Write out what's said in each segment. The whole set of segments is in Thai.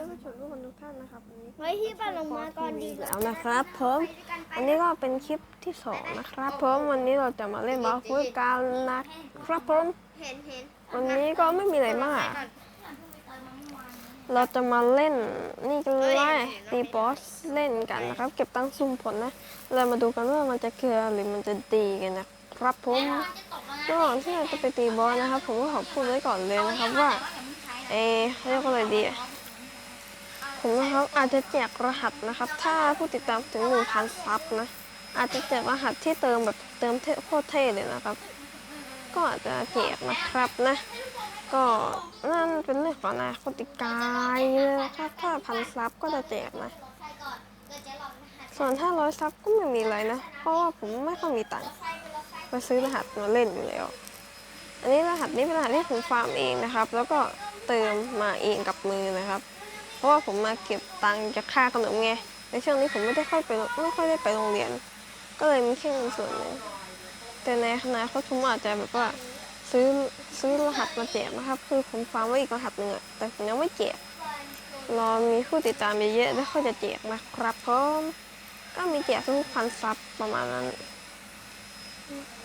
ท่านผู้ชมทุกคนทุกท่านนะครับวันนี้เฮ้ยที่ปั่นลงมาก่อนดีกว่าแล้วนะครับผมอันนี้ก็เป็นคลิปที่สองนะครับผมวันนี้เราจะมาเล่นบอลฟุตกันนะครับผมเห็นเห็นวันนี้ก็ไม่มีอะไรมาก เราจะมาเล่นนี่กันเลยตีบอสเล่นกันนะครับ เก็บตั้งค์ซุ่มผลนะเรามาดูกันว่ามันจะเกลือหรือมันจะดีกันนะครับผมระหว่างที่เราจะไปตีบอสนะครับ ผมก็ขอพูดไว้ก่อนเลยนะครับว่าเออเรียกว่าอะไรดีอะ ผมนะครับอาจจะแจกรหัสนะครับ ถ้าผู้ติดตามถึงหนึ่งพันซับนะอาจจะแจกรหัสที่เติมแบบเติมเท่โคตรเท่เลยนะครับ ก็อาจจะแจกนะครับนะ ก็นั่นเป็นเรื่องของอนาคตกไกลเลยนะครับถ้าพันซับก็จะแจกนะส่วนถ้าร้อยซับก็ไม่มีอะไรนะ เพราะว่าผมไม่ค่อยมีตังค์ไปซื้อรหัสมาเล่นอยู่แล้ว อันนี้รหัสนี้เป็นรหัสที่ผมฟาร์มเองนะครับ แล้วก็เติมมาเองกับมือนะครับ เพราะว่าผมมาเก็บตังค์จากค่าขนมไงในช่วงนี้ผมไม่ได้ค่อยไปไม่ค่อยได้ไปโรงเรียน ก็เลยมีแค่เงินส่วนหนึ่งแต่ในอนาคตผมอาจจะแบบว่าซื้อซื้อรหัสมาแจกนะครับ คือผมฟาร์มไว้อีกรหัสหนึ่งแต่ผมยังไม่แจกรอมีผู้ติดตามเยอะๆแล้วค่อยจะแจกนะครับผมก็มีแจกทุกพันซับประมาณนั้น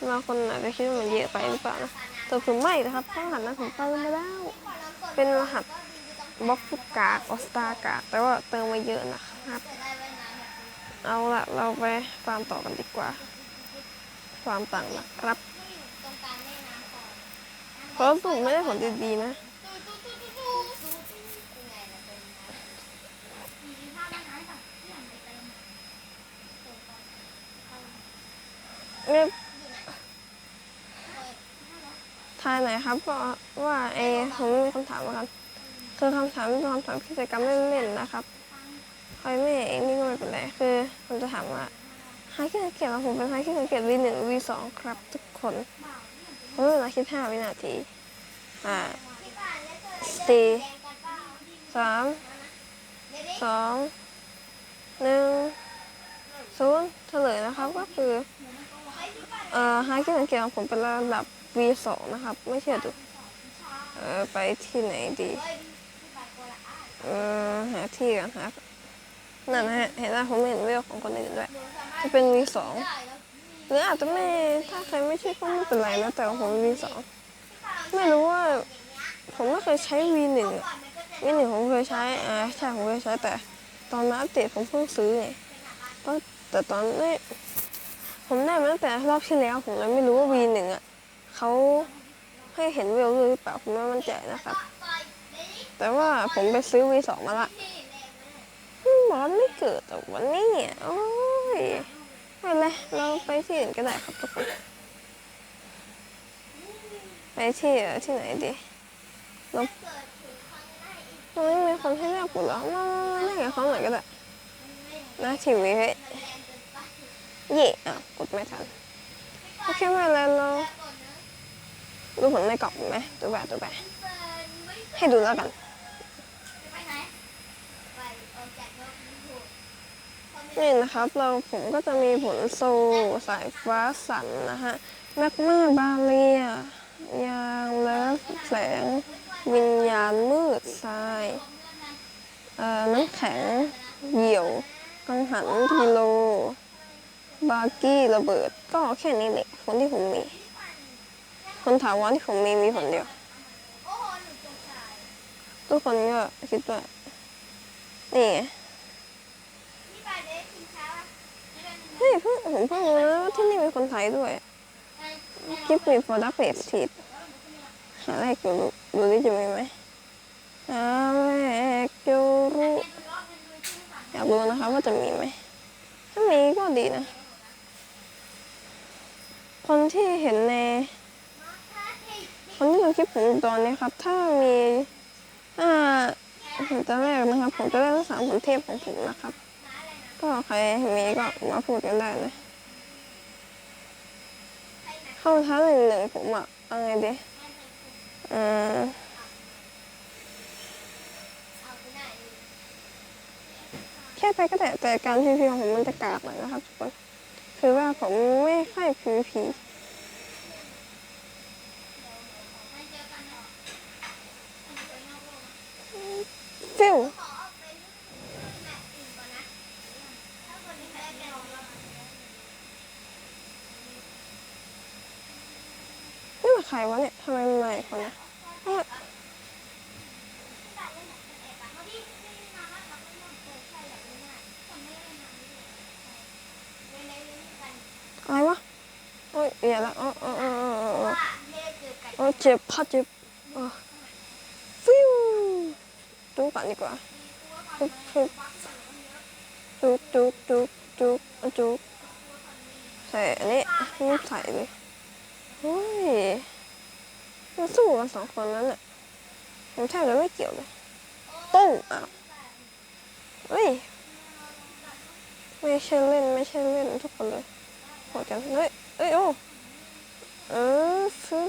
บางคนอาจจะคิดว่ามันเยอะไปหรือเปล่านะแต่ผมไม่นะครับเพราะรหัสนั้นผมเติมมาแล้วเป็นรหัส บล็อกฟุกกากออสตากากแต่ว่าเติมมาเยอะนะครับ เอาละเราไปฟาร์มต่อกันดีกว่า ฟาร์มต่างนะครับเพราะผมไม่ได้ผลดีๆนะเนี่ยทายหน่อยครับว่าเอผมมีคำถามมากั คือคำถามเป็นคำถามกิจกรรมเล่นๆนะครับใครไม่เองนี่ก็ไม่เป็นไรคือผมจะถามว่าฮาคิสังเกตว่าผมเป็นฮาคิสังเกตวีหนึ่งวีสองครับทุกคนผมเวลาคิดห้าวินาทีห้าสี่สามสองหนึ่งศูนย์เฉลยนะครับก็คือเอ่อฮาคิสังเกตของผมเป็นระดับ V2 นะครับ ไม่เชื่อดูเออไปที่ไหนดี เออหาที่กันครับนั่นนะฮะเห็นว่าผมเห็นเวลของคนอื่นด้วยจะเป็น V2 หรืออาจจะไม่ถ้าใครไม่ใช่ก็ไม่เป็นไรนะแต่ของผม V2 ไม่รู้ว่า ผมไม่เคยใช้ V1 อะ V1 ผมเคยใช้อ่าใช่ผมเคยใช้แต่ ตอนมาอัปเดตผมเพิ่งซื้อไงก็แต่ตอนนี้ผมได้มาตั้งแต่รอบที่แล้วผมเลยไม่รู้ว่า V1 อะเขาให้เห็นเวลด้วหรือเปล่าผมไม่มั่นใจนะครับ แต่ว่าผมไปซื้อ V2 มาละมบอสไม่เกิดแต่วันนี้โอ้ยไม่เป็นไรเราไปที่อื่นก็ได้ครับทุกคนไปที่ที่ไหนดีเราตรงนี้มีคนให้เลือกกูเหรอมามามาเล่นกับเขาหน่อยก็ได้นะทีวีเฮ้ยเย่อะกดไม่ทันโอเคไม่เป็นไรเราดูผลในกล่องไหมดูแบบดูแบบให้ดูแล้วกัน นี่นะครับเราผมก็จะมีผลโซสายฟ้าสันนะฮะแมกมาบาเลีย ยางเลิฟแสง วิญญาณมืดทรายน้ำแข็งเหี่ยวกังหันกิโล บาร์กี้ระเบิดก็แค่นี้แหละคนที่ผมมี คนถาวรที่ผมมีมีคนเดียว ทุกคนก็คิดว่า นี่เฮ้ยเพิ่งผมเพิ่งรู้นะว่าที่นี่มีคนไทยด้วยคลิปมีโปรดักต์เพจทีหาแรกดูดูนี่จะมีไหมหาแรกูรุอยากรู้นะครับว่าจะมีไหมถ้ามีก็ดีนะ คนที่เห็นในคนที่ดูคลิปผมตอนนี้ครับ ถ้ามีอ่า ผมจะแรกนะครับ ผมจะเล่นทั้งสามผลเทพของผมนะครับ ก็ใครมีก็มาพูดกันได้นะ เข้าท้าหนึ่งหนึ่งผมอะเอาไงดีอืมแค่ไปก็แต่แต่การพีพีของผมมันจะกากหน่อยนะครับทุกคนคือว่าผมไม่ค่อยพีพีฟิว ใครวะเนี่ยทำไมมันมาอีกคนนะอะไรวะโอ้ยอย่าละอ๋ออ๋ออ๋ออ๋ออ๋อโอ้เจ็บพัดเจ็บฟิวดูก่อนดีกว่าจุ๊บจุ๊บจุ๊บจุ๊บจุ๊บจุ๊บจุ๊บใส่อันนี้รีบใส่เลยเฮ้ย มันสู้กันสองคนนั้นน่ะมันแทบจะไม่เกี่ยวเลยตุ้งอ้าวเฮ้ยไม่ใช่เล่นไม่ใช่เล่นทุกคนเลยโหดจังเฮ้ยเอ้ยโอ้เออฟึ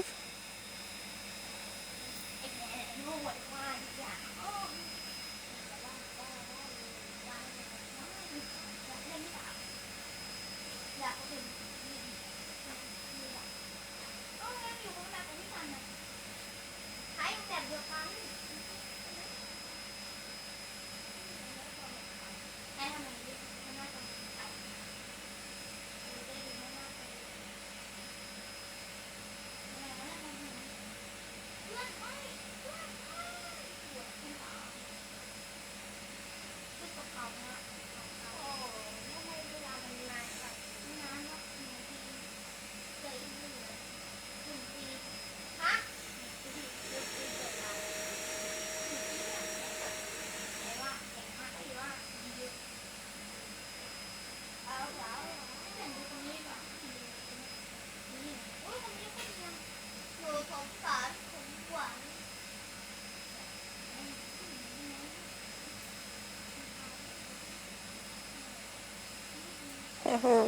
บอย่าเพิ่ง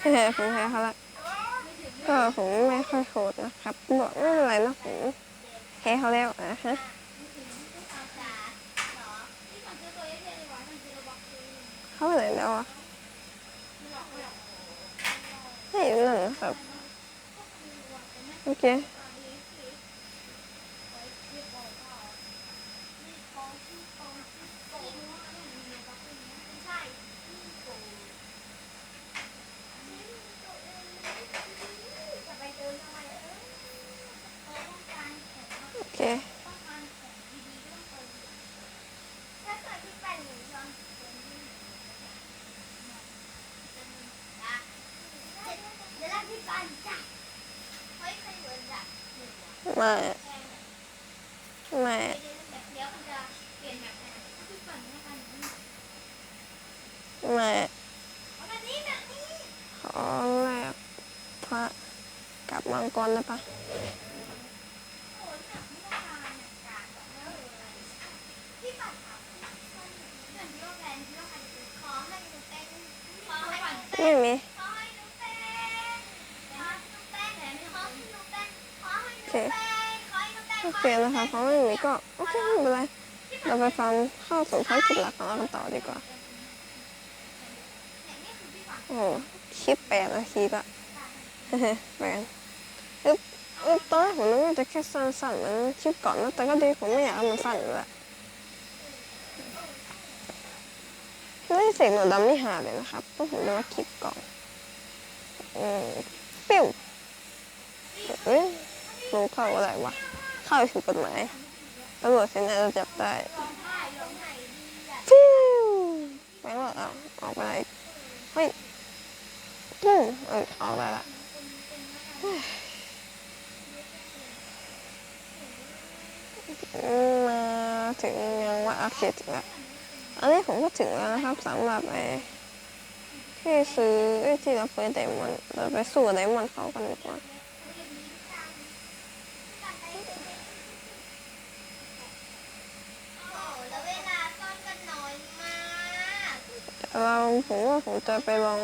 แพ้ผมแพ้เขาละก็ผมไม่ค่อยโหดนะครับบอกไม่เป็นไรนะผมแพ้เขาแล้วอะฮะเขาไปไหนแล้วอะไม่อยู่นั่นครับ โอเคโอเค ไม่ไม่ไม่ขอแลกพระกับมังกรได้ปะไม่มี โอเคนะคะเพราะไม่มีก็โอเคไม่เป็นไรเราไปฟังเข้าสู่ภารกิจหลักของเรากันต่อดีกว่าโอ้คลิปแปดนาทีละแปดอึ๊บอึ๊บตอนแรกผมนึกว่าจะแค่สั้นๆเหมือนคลิปก่อนนะแต่ก็ดีผมไม่อยากให้มันสั้นอยู่แล้วไม่เสกหนวดำนี่หาเลยนะครับต้องผมดูว่าคลิปก่อนอืมปิ้วเอ้ยรู้เข้าอะไรวะ เข้าถูกกฎหมายตำรวจเซนน่าจะจับได้ฟิวแม่งว่าเอาออกไปไหนเฮ้ยอืมเออออกไปละมาถึงยังว่าโอเคถึงแล้วอันนี้ผมก็ถึงแล้วนะครับสำหรับไอ้ที่ซื้อที่เราเปิดไดมอนด์เราไปสู้ไดมอนด์เขากันดีกว่า เราผมว่าผมจะไปลอง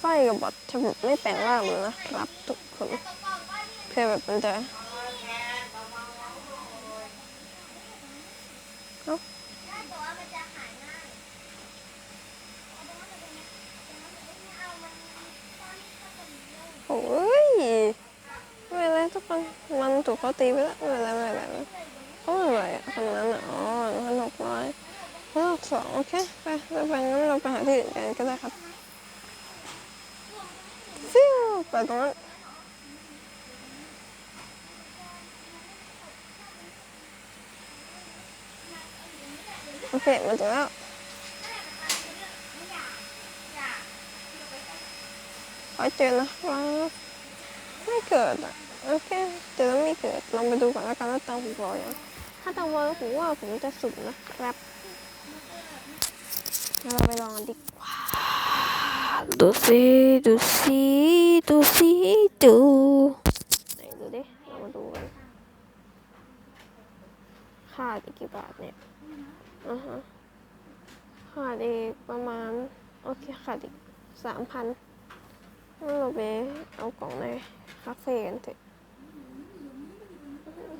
ไฟกับบอทถ้าแบบไม่แปลงร่างเลยนะครับทุกคนเพื่อแบบมันจะโอ้ยไม่เป็นไรทุกคนมันถูกเขาตีไปแล้วไม่เป็นไรไม่เป็นไรเขาไม่เป็นไรอะคนนั้นอ๋อ สองโอเค ไปเราไปงั้นเราไปหาที่อื่นกันก็ได้ครับฟิวไปตรงนั้นโอเค มาถึงแล้วขอเจอนะครับไม่เกิดอะโอเคเจอแล้วไม่เกิดลองไปดูก่อนแล้วกันว่าตังผมพอยังถ้าตังพอผมว่าผมจะสุ่มนะครับ เราไปลองดีกว่า ดูสิดูสิดูสิดูไหนดูดิเรามาดูกันขาดอีกกี่บาทเนี่ยอ่าฮะขาดอีกประมาณ โอเคขาดอีกสามพันเราไปเอากล่องในคาเฟ่กันเถอะ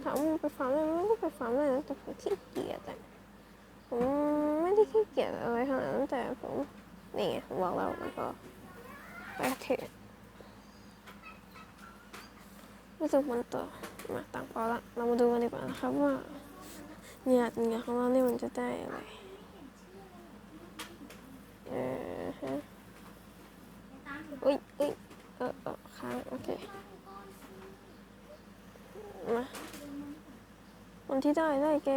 ถามว่าไปฟาร์มได้ไหมมันก็ไปฟาร์มได้นะแต่ผมขี้เกียจอะผม ไม่ได้ขี้เกียจอะไรขนาดนั้นแต่ผมนี่ไงบอกแล้วก็ไปเถอะรู้สึกมันตัวมาต่างพอละเรามาดูกันดีกว่านะครับว่าเหงื่อเหงื่อของเรานี่มันจะได้อะไรเออฮะอุ้ยอุ้ยเออเออค้างโอเคมาคนที่ได้ได้แก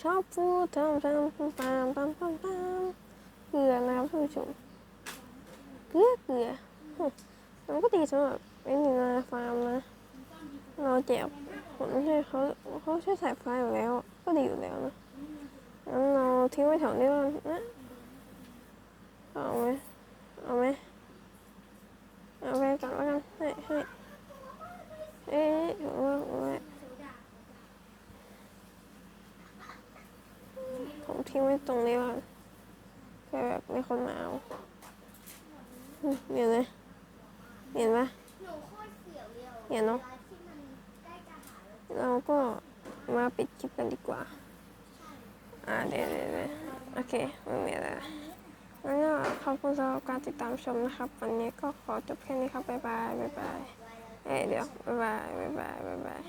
ชอบพูดทำทำปามปามปามปามเกลือนะครับท่านผู้ชมเกลือเกลือหึมันก็ดีสำหรับไอ้นี่นาฟาร์มนะ เราแจกผลให้เขาเขาใช้สายไฟอยู่แล้ว ก็ดีอยู่แล้วนะงั้นเราทิ้งไว้แถวนี้ก่อนนะเอาไหมเอาไหมเอาไปก่อนแล้วกันให้ให้เอ๊ะผมว่าผมว่า ผมทิ้งไว้ตรงนี้ก่อนเพื่อแบบไม่คนมาเอาอืมเห็นไหมเห็นปะหนูโคตรเสียวเลยอะเห็นเนาะเวลาที่มันใกล้จะหาแล้วเราก็มาปิดคลิปกันดีกว่า อ่าเดี๋ยวเดี๋ยวเดี๋ยวโอเคไม่มีอะไรละงั้นก็ขอบคุณสำหรับการติดตามชมนะครับ วันนี้ก็ขอจบแค่นี้ครับบ๊ายบายบ๊ายบายเอ้ยเดี๋ยวบ๊ายบายบ๊ายบายบ๊ายบาย